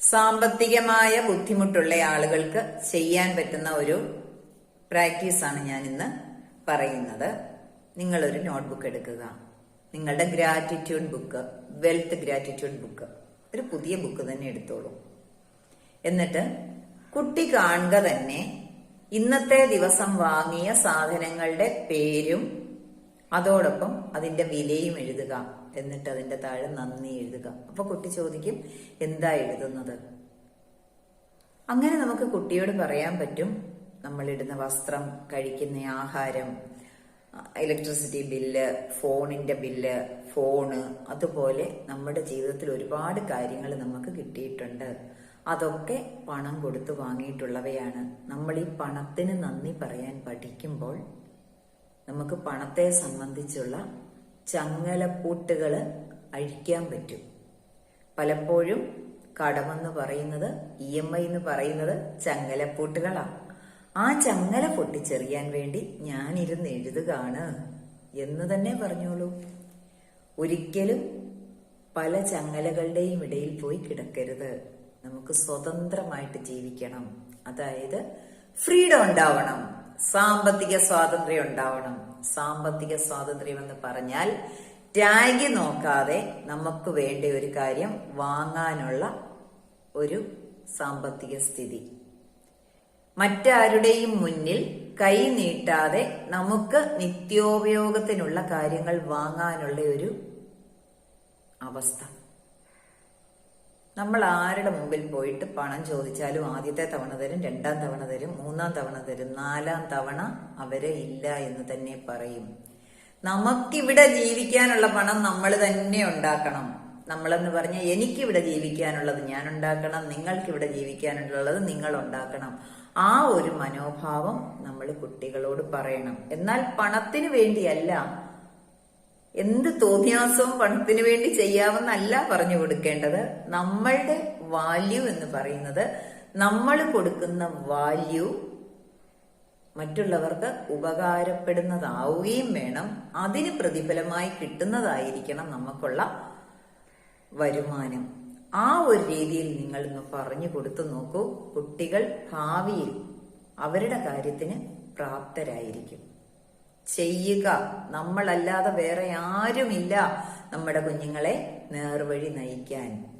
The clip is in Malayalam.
സാമ്പത്തികമായ ബുദ്ധിമുട്ടുള്ള ആളുകൾക്ക് ചെയ്യാൻ പറ്റുന്ന ഒരു പ്രാക്ടീസാണ് ഞാൻ ഇന്ന് പറയുന്നത്. നിങ്ങളൊരു നോട്ട്ബുക്ക് എടുക്കുക. നിങ്ങളുടെ gratitude book wealth gratitude book ഒരു പുതിയ ബുക്ക് തന്നെ എടുത്തോളൂ. എന്നിട്ട് കുട്ടി കാണുക തന്നെ ഇന്നത്തെ ദിവസം വാങ്ങിയ സാധനങ്ങളുടെ പേരും അതോടൊപ്പം അതിന്റെ വിലയും എഴുതുക. എന്നിട്ട് അതിന്റെ താഴെ നന്ദി എഴുതുക. അപ്പൊ കുട്ടി ചോദിക്കും എന്താ എഴുതുന്നത്? അങ്ങനെ നമുക്ക് കുട്ടിയോട് പറയാൻ പറ്റും നമ്മൾ ഇടുന്ന വസ്ത്രം കഴിക്കുന്ന ആഹാരം ഇലക്ട്രിസിറ്റി ബില്ല് ഫോണിന്റെ ബില്ല് ഫോണ് അതുപോലെ നമ്മുടെ ജീവിതത്തിൽ ഒരുപാട് കാര്യങ്ങൾ നമുക്ക് കിട്ടിയിട്ടുണ്ട്. അതൊക്കെ പണം കൊടുത്ത് വാങ്ങിയിട്ടുള്ളവയാണ്. നമ്മൾ ഈ പണത്തിന് നന്ദി പറയാൻ പഠിക്കുമ്പോൾ നമുക്ക് പണത്തെ സംബന്ധിച്ചുള്ള ചങ്ങലപ്പൂട്ടുകൾ അഴിക്കാൻ പറ്റും. പലപ്പോഴും കടമെന്ന് പറയുന്നത് ഇ എം ഐ എന്ന് പറയുന്നത് ചങ്ങലപ്പൂട്ടുകളാണ് ആ ചങ്ങല പൊട്ടിച്ചെറിയാൻ വേണ്ടി ഞാനിരുന്ന് എഴുതുകയാണ് എന്ന് തന്നെ പറഞ്ഞോളൂ. ഒരിക്കലും പല ചങ്ങലകളുടെയും ഇടയിൽ പോയി കിടക്കരുത്. നമുക്ക് സ്വതന്ത്രമായിട്ട് ജീവിക്കണം. അതായത് ഫ്രീഡം ഉണ്ടാവണം. സാമ്പത്തിക സ്വാതന്ത്ര്യം ഉണ്ടാവണം. സാമ്പത്തിക സ്വാതന്ത്ര്യം എന്ന് പറഞ്ഞാൽ ടാഗ് നോക്കാതെ നമുക്ക് വേണ്ട ഒരു കാര്യം വാങ്ങാനുള്ള ഒരു സാമ്പത്തിക സ്ഥിതി. മറ്റാരുടെയും മുന്നിൽ കൈ നീട്ടാതെ നമുക്ക് നിത്യോപയോഗത്തിനുള്ള കാര്യങ്ങൾ വാങ്ങാനുള്ള ഒരു അവസ്ഥ. നമ്മൾ ആരുടെ മുമ്പിൽ പോയിട്ട് പണം ചോദിച്ചാലും ആദ്യത്തെ തവണ തരും രണ്ടാം തവണ തരും മൂന്നാം തവണ തരും നാലാം തവണ അവരെ ഇല്ല എന്ന് തന്നെ പറയും. നമുക്കിവിടെ ജീവിക്കാനുള്ള പണം നമ്മൾ തന്നെ ഉണ്ടാക്കണം. നമ്മളെന്ന് പറഞ്ഞാൽ എനിക്കിവിടെ ജീവിക്കാനുള്ളത് ഞാൻ ഉണ്ടാക്കണം നിങ്ങൾക്കിവിടെ ജീവിക്കാനുള്ളത് നിങ്ങൾ ഉണ്ടാക്കണം. ആ ഒരു മനോഭാവം നമ്മൾ കുട്ടികളോട് പറയണം. എന്നാൽ പണത്തിന് വേണ്ടിയല്ല എന്ത് തോന്നിയാസവും പണത്തിന് വേണ്ടി ചെയ്യാവുന്നല്ല പറഞ്ഞു കൊടുക്കേണ്ടത്. നമ്മളുടെ വാല്യൂ എന്ന് പറയുന്നത് നമ്മൾ കൊടുക്കുന്ന വാല്യൂ മറ്റുള്ളവർക്ക് ഉപകാരപ്പെടുന്നതാവുകയും വേണം. അതിന് പ്രതിഫലമായി കിട്ടുന്നതായിരിക്കണം നമുക്കുള്ള വരുമാനം. ആ ഒരു രീതിയിൽ നിങ്ങൾ ഇന്ന് പറഞ്ഞു കൊടുത്തു നോക്കൂ. കുട്ടികൾ ഭാവിയിൽ അവരുടെ കാര്യത്തിന് പ്രാപ്തരായിരിക്കും. ചെയ്യുക. നമ്മളല്ലാതെ വേറെ ആരുമില്ല നമ്മുടെ കുഞ്ഞുങ്ങളെ നേർവഴി നയിക്കാൻ.